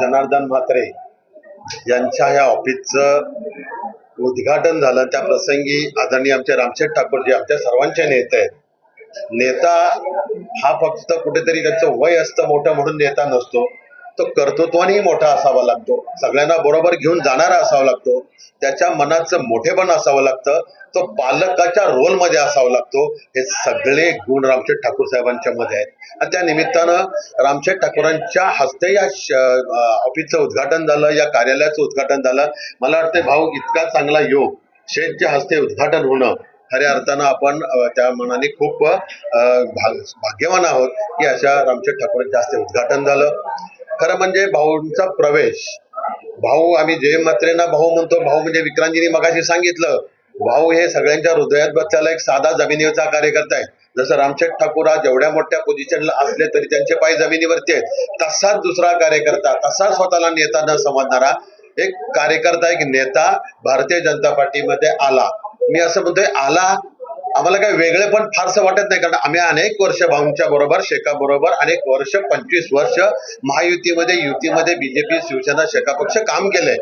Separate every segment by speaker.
Speaker 1: जनार्दन म्हात्रे यांच्या ह्या ऑफिसचं उद्घाटन झालं. त्या प्रसंगी आदरणीय आमचे रामशेठ ठाकूर जे आमच्या सर्वांचे नेते आहेत. नेता हा फक्त कुठेतरी त्याचं वय असतं मोठं म्हणून नेता नसतो. तो कर्तृत्वानेही मोठा असावा लागतो. सगळ्यांना बरोबर घेऊन जाणारा असावा लागतो. त्याच्या मनाचं मोठेपण असावं लागतं. तो पालकाच्या रोलमध्ये असावा लागतो. हे सगळे गुण रामशेठ ठाकूर साहेबांच्या मध्ये आहेत. आणि त्या निमित्तानं रामशेठ ठाकूरांच्या हस्ते या श- ऑफिसचं उद्घाटन झालं या कार्यालयाचं उद्घाटन झालं. मला वाटतं भाऊ इतका चांगला योग शेठच्या हस्ते उद्घाटन होणं खऱ्या अर्थानं आपण त्या मनाने खूप अं, भाग्यवान आहोत की अशा रामशेठ ठाकूरांच्या हस्ते उद्घाटन झालं. खरं म्हणजे भाऊंचा प्रवेश. भाऊ आम्ही जय मात्रेंना भाऊ म्हणतो. भाऊ म्हणजे विक्रांतीने मगाशी सांगितलं. भाऊ हे सगळ्यांच्या हृदयात बसलेला एक साधा जमिनीवरचा कार्यकर्ता आहे. जसं रामशेठ ठाकूर हा जेवढ्या मोठ्या पोझिशनला असले तरी त्यांचे पाय जमिनीवरती आहेत. तसाच दुसरा कार्यकर्ता तसा स्वतःला नेता न समजणारा एक कार्यकर्ता एक नेता भारतीय जनता पार्टीमध्ये आला. मी असं म्हणतोय आला आम्हाला काही वेगळे पण फारसं वाटत नाही कारण आम्ही अनेक वर्ष भाऊंच्या बरोबर शेका बरोबर अनेक वर्ष पंचवीस वर्ष महायुतीमध्ये युतीमध्ये बीजेपी शिवसेना शेका पक्ष काम केलंय.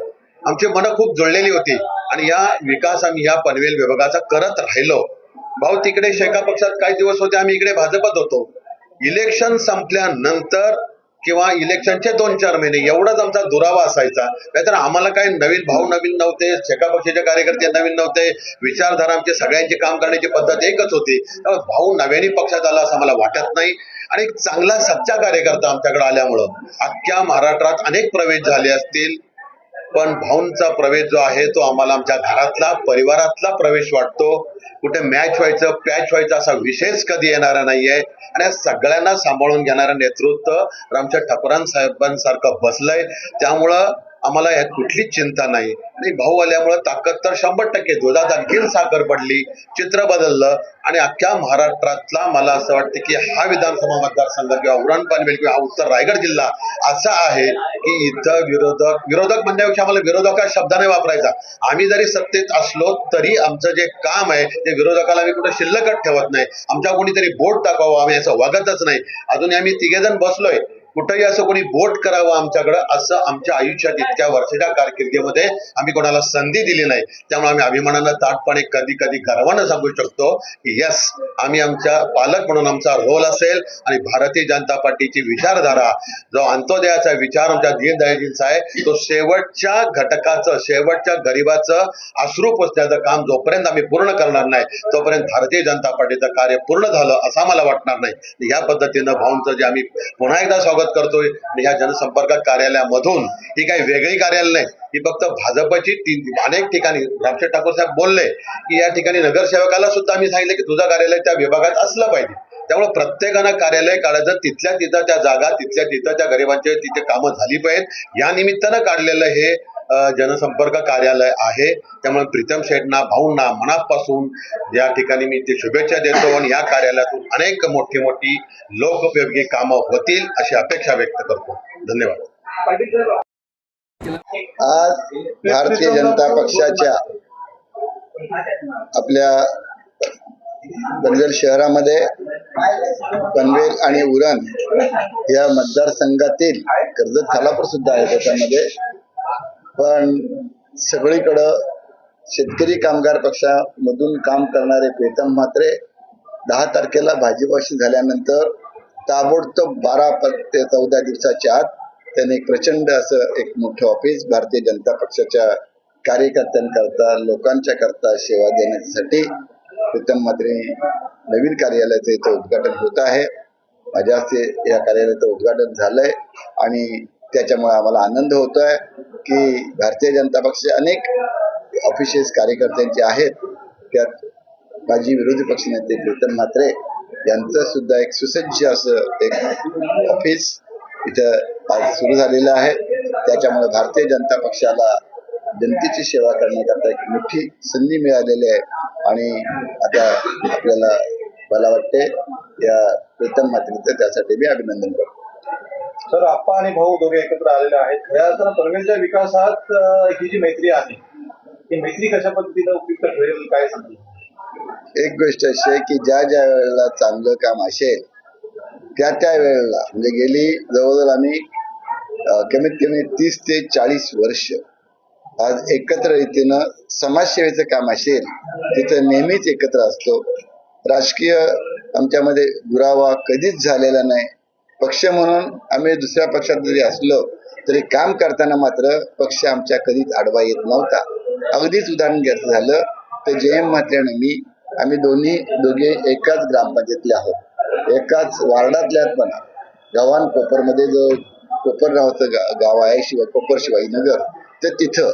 Speaker 1: आमची मनं खूप जुळलेली होती आणि या विकास आम्ही या पनवेल विभागाचा करत राहिलो. भाऊ तिकडे शेका पक्षात काही दिवस होते आम्ही इकडे भाजपत होतो. इलेक्शन संपल्यानंतर किंवा इलेक्शनचे दोन चार महिने एवढाच आमचा दुरावा असायचा. नाहीतर आम्हाला काही नवीन भाऊ नवीन नव्हते शेका पक्षाचे कार्यकर्ते नवीन नव्हते विचारधारा आमचे सगळ्यांची काम करण्याची पद्धत एकच होती. त्यामुळे भाऊ नव्याने पक्षात आला असं मला वाटत नाही. आणि चांगला सच्चा कार्यकर्ता आमच्याकडे आल्यामुळं अख्ख्या महाराष्ट्रात अनेक प्रवेश झाले असतील. पण भाऊंचा प्रवेश जो आहे तो आम्हाला आमच्या घरातला परिवारातला प्रवेश वाटतो. कुठे मॅच व्हायचं पॅच व्हायचं असा विषयच कधी येणारा नाहीये. आणि या सगळ्यांना सांभाळून घेणारं नेतृत्व रामच्या ठाकूरां साहेबांसारखं बसलंय. त्यामुळं आम्हाला यात कुठलीच चिंता नाही. आणि भाऊ आल्यामुळं ताकद तर शंभर टक्के दुधात आणखीन साखर पडली चित्र बदललं आणि अख्ख्या महाराष्ट्रातला मला असं वाटतं की हा विधानसभा मतदारसंघ किंवा उरण पनवेल किंवा हा उत्तर रायगड जिल्हा असा आहे की इथं विरोधक विरोधक म्हणण्यापेक्षा आम्हाला विरोधक हा शब्द नाही वापरायचा. आम्ही जरी सत्तेत असलो तरी आमचं जे काम आहे ते विरोधकाला आम्ही कुठे शिल्लकच ठेवत नाही. आमच्या कोणीतरी बोट दाखवावं आम्ही असं वागतच नाही. अजूनही आम्ही तिघेजण बसलोय. कुठंही असं कोणी बोट करावं आमच्याकडं असं आमच्या आयुष्यात इतक्या वर्षाच्या कारकिर्दीमध्ये आम्ही कोणाला संधी दिली नाही. त्यामुळे आम्ही अभिमानानं ताटपणे कधी कधी गर्वानं सांगू शकतो की यस आम्ही आमच्या पालक म्हणून आमचा रोल असेल आणि भारतीय जनता पार्टीची विचारधारा जो अंत्योदयाचा विचार आमच्या दीनदयाजींचा आहे तो शेवटच्या घटकाचं शेवटच्या गरीबाचं अश्रू पोचण्याचं काम जोपर्यंत आम्ही पूर्ण करणार नाही तोपर्यंत भारतीय जनता पार्टीचं कार्य पूर्ण झालं असं आम्हाला वाटणार नाही. या पद्धतीनं भाऊंचं जे आम्ही पुन्हा एकदा स्वागत करतोय आणि ह्या जनसंपर्क कार्यालयामधून ही काही वेगळी कार्यालय नाही ही फक्त भाजपची अनेक ठिकाणी. रामशेठ ठाकूर साहेब बोलले की या ठिकाणी नगरसेवकाला सुद्धा आम्ही सांगितलं की तुझं कार्यालय त्या विभागात असलं पाहिजे. त्यामुळे प्रत्येकानं कार्यालय काढायचं तिथल्या तिथं त्या जागा तिथल्या तिथं त्या गरिबांचे तिथे कामं झाली पाहिजेत. या निमित्तानं काढलेलं हे जनसंपर्क कार्यालय आहे. त्यामुळे प्रीतम शेठना भाऊंना मनापासून या ठिकाणी मी ते शुभेच्छा देतो आणि या कार्यालयातून अनेक मोठी मोठी लोकोपयोगी कामं होतील अशी अपेक्षा व्यक्त करतो. धन्यवाद.
Speaker 2: आज भारतीय जनता पक्षाच्या आपल्या पनवेल शहरामध्ये पनवेल आणि उरण या मतदारसंघातील कर्जत खालापूर सुद्धा आहे त्याच्यामध्ये. पण सगळीकडं शेतकरी कामगार पक्षामधून काम करणारे प्रीतम म्हात्रे दहा तारखेला भाजीपाशी झाल्यानंतर ताबडतोब बारा प- ते चौदा दिवसाच्या आत त्याने एक प्रचंड असं एक मोठं ऑफिस भारतीय जनता पक्षाच्या कार्यकर्त्यांकरता लोकांच्या करता सेवा देण्यासाठी प्रीतम म्हात्रे नवीन कार्यालयाचं इथं उद्घाटन होत आहे. माझ्या हस्ते या कार्यालयाचं उद्घाटन झालंय आणि त्याच्यामुळे आम्हाला आनंद होतो आहे की भारतीय जनता पक्ष अनेक ऑफिसेस कार्यकर्त्यांचे आहेत. त्यात माजी विरोधी पक्षनेते प्रीतम म्हात्रे यांचं सुद्धा एक सुसज्ज असं एक ऑफिस इथं आज सुरू झालेलं आहे. त्याच्यामुळे भारतीय जनता पक्षाला जनतेची सेवा करण्याकरता एक मोठी संधी मिळालेली आहे. आणि आता आपल्याला मला वाटते या प्रीतम म्हात्रेचं त्यासाठी मी अभिनंदन करतो.
Speaker 3: सर आप्पा आणि भाऊ दोघे एकत्र आलेले आहेत. खऱ्या अर्थानं पनवेलच्या विकासात ही जी मैत्री आहे ही मैत्री कशा पद्धतीनं उपयुक्त ठरेल काय सांगेल
Speaker 2: एक गोष्ट अशी आहे की ज्या ज्या वेळेला चांगलं काम असेल त्या त्या वेळेला म्हणजे गेली जवळजवळ आम्ही कमीत कमी तीस ते चाळीस वर्ष आज एकत्र रीतीनं समाजसेवेचं काम असेल तिथं नेहमीच एकत्र असतो. राजकीय आमच्यामध्ये दुरावा कधीच झालेला नाही. पक्ष म्हणून आम्ही दुसऱ्या पक्षात जरी असलो तरी काम करताना मात्र पक्ष आमच्या कधीच आडवा येत नव्हता. अगदीच उदाहरण घ्यायचं झालं तर जयम एम आणि मी आम्ही दोन्ही दोघे एकाच ग्रामपंचायतीतले आहोत. एकाच वार्डातल्या पण गव्हाण कोपरमध्ये जो कोपर नावाचं गा- गाव आहे शिवाय कोपर शिवाजीनगर तर तिथं.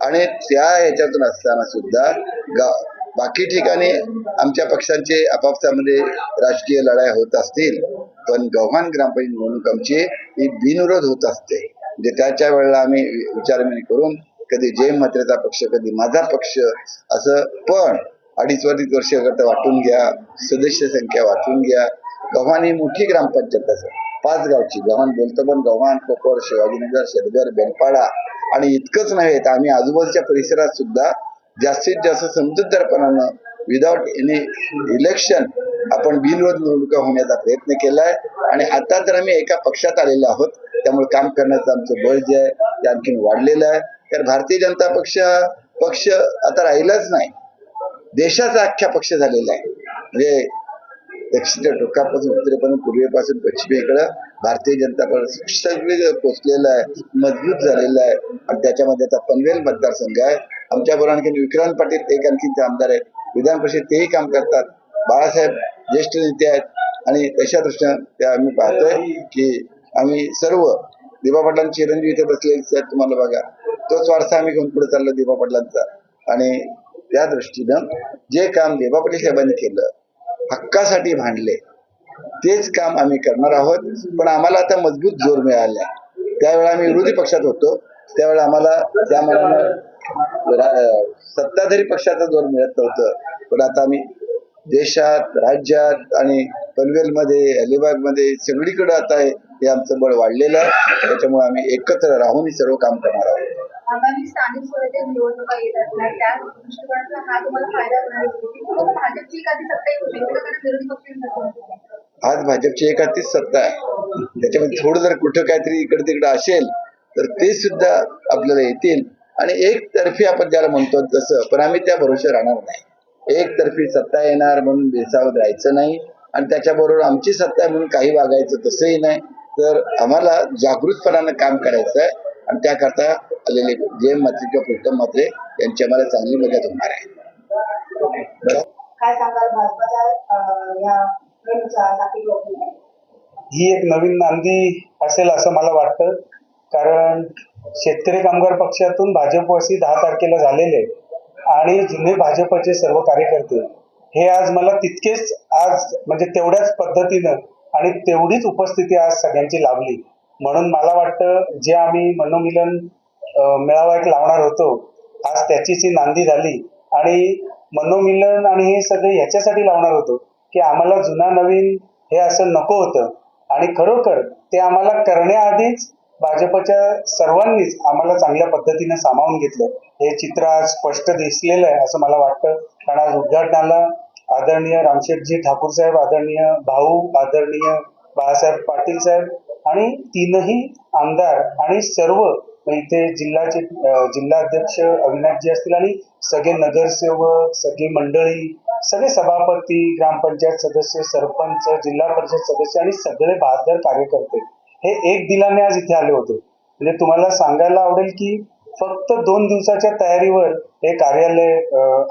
Speaker 2: आणि त्या ह्याच्यातून असताना सुद्धा गाव बाकी ठिकाणी आमच्या पक्षांचे आपापसामध्ये राजकीय लढाई होत असतील पण गव्हाण ग्रामपंचायत निवडणूक आमची ही बिनविरोध होत असते. म्हणजे त्याच्या वेळेला आम्ही विचारविणी करून कधी जय मात्रेचा पक्ष कधी माझा पक्ष असं पण अडीच अडीच वर्ष करता वाटून घ्या सदस्य संख्या वाटून घ्या. गव्हाण ही मोठी ग्रामपंचायत असं. पाच गावची गव्हाण बोलतो पण गव्हाण कोपर शिवाजीनगर शेतगर बेलपाडा आणि इतकंच नव्हे तर आम्ही आजूबाजूच्या परिसरात सुद्धा जास्तीत जास्त समजूतदारपणानं विदाउट एनी इलेक्शन आपण बिनविरोध निवडणुका होण्याचा प्रयत्न केलाय. आणि आता तर आम्ही एका पक्षात आलेलो आहोत. त्यामुळे काम करण्याचं आमचं बळ जे आहे ते आणखीन वाढलेलं आहे. कारण भारतीय जनता पक्ष पक्ष आता राहिलाच नाही. देशाचा अख्ख्या पक्ष झालेला आहे. म्हणजे दक्षिणच्या टोकापासून उत्तरेपर्यंत पूर्वेपासून पश्चिमेकडं भारतीय जनता पक्ष सगळे पोचलेला आहे मजबूत झालेला आहे. आणि त्याच्यामध्ये आता पनवेल मतदारसंघ आहे. आमच्याबरोबर आणखी विक्रांत पाटील एक आणखीन आमदार आहेत. विधान परिषद तेही काम करतात. बाळासाहेब ज्येष्ठ नेते आहेत. आणि तशा दृष्टीनं त्या आम्ही पाहतोय की आम्ही सर्व दिबा पाटलांची चिरंजीव इथे बसलेले आहेत. तुम्हाला बघा. तोच वारसा आम्ही घेऊन पुढे चाललो दिबा पाटलांचा. आणि त्या दृष्टीनं जे काम दिबा पाटील साहेबांनी केलं हक्कासाठी भांडले तेच काम आम्ही करणार आहोत. पण आम्हाला आता मजबूत जोर मिळाला. त्यावेळेला आम्ही विरोधी पक्षात होतो. त्यावेळेला आम्हाला त्या मनानं सत्ताधारी पक्षाचा जोर मिळत नव्हतं. पण आता आम्ही देशात राज्यात आणि पनवेलमध्ये अलिबागमध्ये सगळीकडे आता हे आमचं बळ वाढलेलं आहे. त्याच्यामुळे आम्ही एकत्र राहून सर्व काम करणार आहोत.
Speaker 4: हा
Speaker 2: आज भाजपची एकातीच सत्ता आहे. त्याच्यामध्ये थोडं जर कुठं काहीतरी इकडे तिकडे असेल तर ते सुद्धा आपल्याला येतील. आणि एकतर्फी आपण ज्याला म्हणतो तसं पण आम्ही त्या भरोश्यावर राहणार नाही. एकतर्फी सत्ता येणार म्हणून बेसावत राहायचं नाही आणि त्याच्याबरोबर आमची सत्ता आहे म्हणून काही वागायचं तसंही नाही. तर आम्हाला जागृतपणानं काम करायचं आहे आणि त्याकरता आलेले जय मात्रे किंवा प्रीतम मात्रे यांची आम्हाला चांगली मदत होणार आहे.
Speaker 5: ही एक नवीन नांदी असेल असं मला वाटतं. कारण शेतकरी कामगार पक्षातून भाजपवासी दहा तारखेला झालेले आणि जुने भाजपचे सर्व कार्यकर्ते हे आज मला तितकेच आज म्हणजे तेवढ्याच पद्धतीनं आणि तेवढीच उपस्थिती आज सगळ्यांची लाभली. म्हणून मला वाटतं जे आम्ही मनोमिलन मेळावा एक लावणार होतो आज त्याचीच ही नांदी झाली. आणि मनोमिलन आणि हे सगळे ह्याच्यासाठी लावणार होतो की आम्हाला जुना नवीन हे असं नको होतं. आणि खरोखर ते आम्हाला करण्याआधीच भाजपच्या सर्वांनीच आम्हाला चांगल्या पद्धतीने सामावून घेतलं. हे चित्र आज स्पष्ट दिसलेलं आहे असं मला वाटतं. कारण आज उद्घाटनाला आदरणीय रामशेठजी ठाकूर साहेब आदरणीय भाऊ आदरणीय बाळासाहेब पाटील साहेब आणि तीनही आमदार आणि सर्व इथे जिल्ह्याचे जिल्हाध्यक्ष अविनाशजी असतील आणि सगळे नगरसेवक सगळी मंडळी सगळे सभापती ग्रामपंचायत सदस्य सरपंच जिल्हा परिषद सदस्य आणि सगळे बहादर कार्यकर्ते. हे एक दिलाने आज इथे आले होते. म्हणजे तुम्हाला सांगायला आवडेल की फक्त दोन दिवसाच्या तयारीवर हे कार्यालय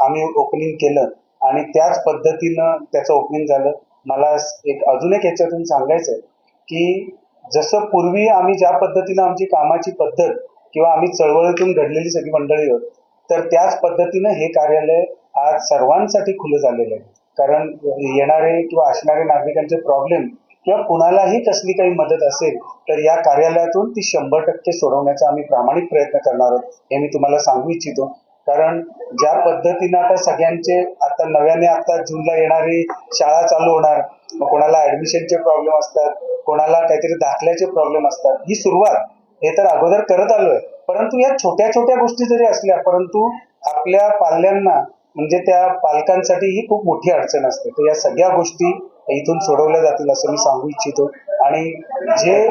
Speaker 5: आम्ही ओपनिंग केलं आणि त्याच पद्धतीनं त्याचं ओपनिंग झालं. मला एक अजून एक याच्यातून सांगायचं आहे की जसं पूर्वी आम्ही ज्या पद्धतीनं आमची कामाची पद्धत किंवा आम्ही चळवळीतून घडलेली सगळी मंडळी होत तर त्याच पद्धतीनं हे कार्यालय आज सर्वांसाठी खुलं झालेलं आहे. कारण येणारे किंवा असणारे नागरिकांचे प्रॉब्लेम किंवा कुणालाही कसली काही मदत असेल तर या कार्यालयातून ती शंभर टक्के सोडवण्याचा आम्ही प्रामाणिक प्रयत्न करणार आहोत हे मी तुम्हाला सांगू इच्छितो. कारण ज्या पद्धतीनं आता सगळ्यांचे आता नव्याने आता जूनला येणारी शाळा चालू होणार मग कोणाला ऍडमिशनचे प्रॉब्लेम असतात कोणाला काहीतरी दाखल्याचे प्रॉब्लेम असतात ही सुरुवात हे तर अगोदर करत आलोय. परंतु या छोट्या छोट्या गोष्टी जरी असल्या परंतु आपल्या पाल्यांना म्हणजे त्या पालकांसाठी ही खूप मोठी अडचण असते. तर या सगळ्या गोष्टी इथून सोडवल्या जातील असं मी सांगू इच्छितो. आणि जे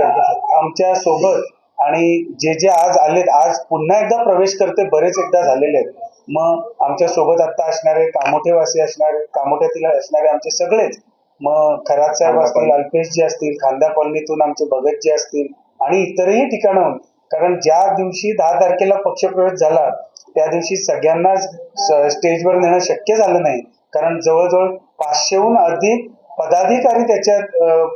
Speaker 5: आमच्यासोबत आणि जे जे आज आलेत आज पुन्हा एकदा प्रवेश करते बरेच एकदा झालेले आहेत. मग आमच्यासोबत आता असणारे कामोठेवासी असणारे कामोठ्यातील असणारे आमचे सगळेच. मग खरात साहेब असतील अल्पेशजी असतील खांदा कॉलनीतून आमचे भगतजी असतील आणि इतरही ठिकाणाहून कारण ज्या दिवशी दहा तारखेला पक्षप्रवेश झाला त्या दिवशी सगळ्यांनाच स- स्टेजवर नेणं शक्य झालं नाही. कारण जवळजवळ पाचशेहून अधिक पदाधिकारी त्याच्यात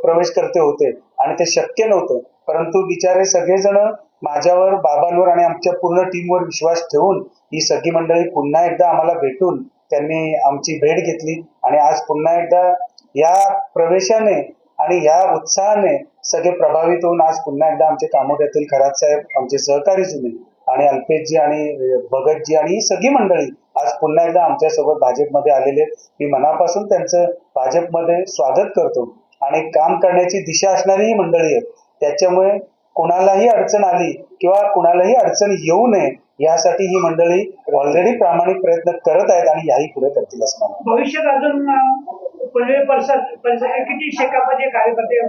Speaker 5: प्रवेश करते होते आणि ते शक्य नव्हतं. परंतु बिचारे सगळेजण माझ्यावर बाबांवर आणि आमच्या पूर्ण टीमवर विश्वास ठेवून ही सगळी मंडळी पुन्हा एकदा आम्हाला भेटून त्यांनी आमची भेट घेतली आणि आज पुन्हा एकदा या प्रवेशाने आणि या उत्साहाने सगळे प्रभावित होऊन आज पुन्हा एकदा आमचे कामोट्यातील खरात साहेब आमचे सहकारी जुने आणि अल्पेशजी आणि भगतजी आणि ही सगळी मंडळी आज पुन्हा एकदा आमच्यासोबत भाजपमध्ये आलेले मी मनापासून त्यांचं भाजपमध्ये स्वागत करतो. आणि काम करण्याची दिशा असणारी ही मंडळी आहेत. त्याच्यामुळे कुणालाही अडचण आली किंवा कुणालाही अडचण येऊ नये यासाठी ही मंडळी ऑलरेडी प्रामाणिक प्रयत्न करत आहेत आणि याही पुढे करतील असं मला.
Speaker 6: भविष्यात अजून किती कार्यकर्ते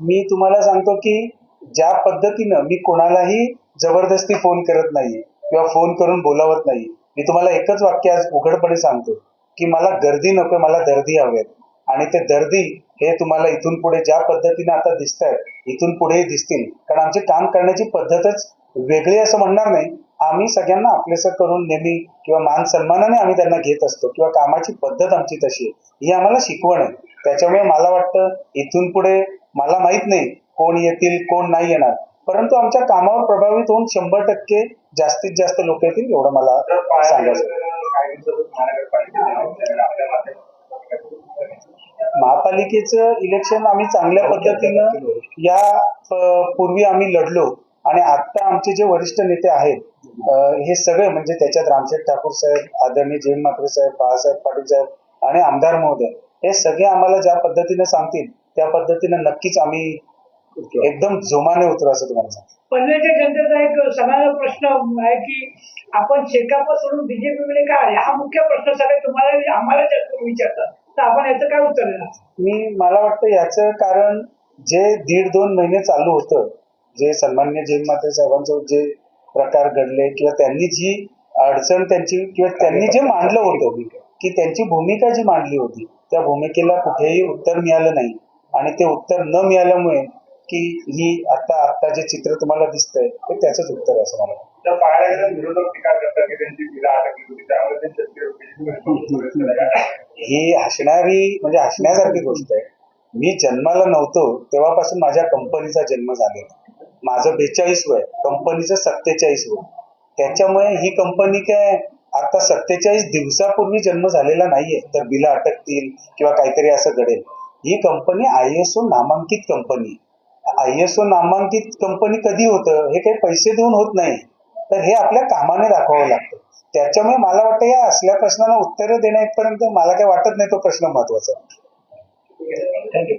Speaker 5: मी तुम्हाला सांगतो की ज्या पद्धतीनं मी कोणालाही जबरदस्ती फोन करत नाही किंवा फोन करून बोलावत नाही मी तुम्हाला एकच वाक्य आज उघडपणे सांगतो की मला गर्दी नको मला दर्दी हवेत. आणि ते दर्दी हे तुम्हाला इथून पुढे ज्या पद्धतीने आता दिसत आहेत इथून पुढेही दिसतील. कारण आमची काम करण्याची पद्धतच वेगळी असं म्हणणार नाही. आम्ही सगळ्यांना आपलेसं करून नेहमी किंवा मान सन्मानाने आम्ही त्यांना घेत असतो किंवा कामाची पद्धत आमची तशी आहे. ही आम्हाला शिकवण आहे. त्याच्यामुळे मला वाटतं इथून पुढे मला माहीत नाही कोण येतील कोण नाही येणार. परंतु आमच्या कामावर प्रभावित होऊन शंभर टक्के जास्तीत जास्त लोक येतील एवढं मला सांगायचं महापालिकेचं इलेक्शन आम्ही चांगल्या पद्धतीनं या पूर्वी आम्ही लढलो आणि आता आमचे जे वरिष्ठ नेते आहेत हे सगळे म्हणजे त्याच्यात रामशेठ ठाकूर साहेब आदरणीय जयंत म्हात्रे साहेब बाळासाहेब पाटील साहेब आणि आमदार महोदय हे सगळे आम्हाला ज्या पद्धतीने सांगतील त्या पद्धतीने नक्कीच आम्ही एकदम जोमाने उतरू असं तुम्हाला सांगतो.
Speaker 6: पनवेलच्या जनतेचा एक सगळ्यांना प्रश्न आहे की आपण शेकाप सोडून बीजेपीमध्ये का आले? हा मुख्य प्रश्न सगळे तुम्हाला आम्हाला जास्त विचारतात. तर आपण याचं काय उत्तर देणार?
Speaker 5: मी मला वाटतं याचं कारण जे दीड दोन महिने चालू होतं जे सन्मान्य जैन माते साहेबांचं जे प्रकार घडले किंवा त्यांनी जी अडचण त्यांची किंवा त्यांनी जे मांडलं होतं की त्यांची भूमिका जी मांडली होती त्या भूमिकेला कुठेही उत्तर मिळालं नाही. आणि ते उत्तर न मिळाल्यामुळे की ही आता आता जे चित्र तुम्हाला दिसतंय ते त्याचंच उत्तर आहे असं मला वाटतं.
Speaker 3: तर पाहायला गेलं विरोधक टीका करतात की त्यांची बिला अटकली होती त्यामुळे ते शेतकरी
Speaker 5: ही हसणारी म्हणजे हसण्यासारखी गोष्ट आहे. मी जन्माला नव्हतो तेव्हापासून माझ्या कंपनीचा जन्म झालेला. माझं बेचाळीस वय कंपनीचं सत्तेचाळीस वय. त्याच्यामुळे ही कंपनी काय आता सत्तेचाळीस दिवसापूर्वी जन्म झालेला नाहीये. तर बिलं अटकतील किंवा काहीतरी असं घडेल. ही कंपनी आय एस ओ नामांकित कंपनी आय एस ओ नामांकित कंपनी कधी होतं हे काही पैसे देऊन होत नाही. तर हे आपल्या कामाने दाखवावं लागतं. त्याच्यामुळे मला वाटतं या असल्या प्रश्नाला उत्तरं देण्यापर्यंत मला काही वाटत नाही तो प्रश्न महत्त्वाचा आहे.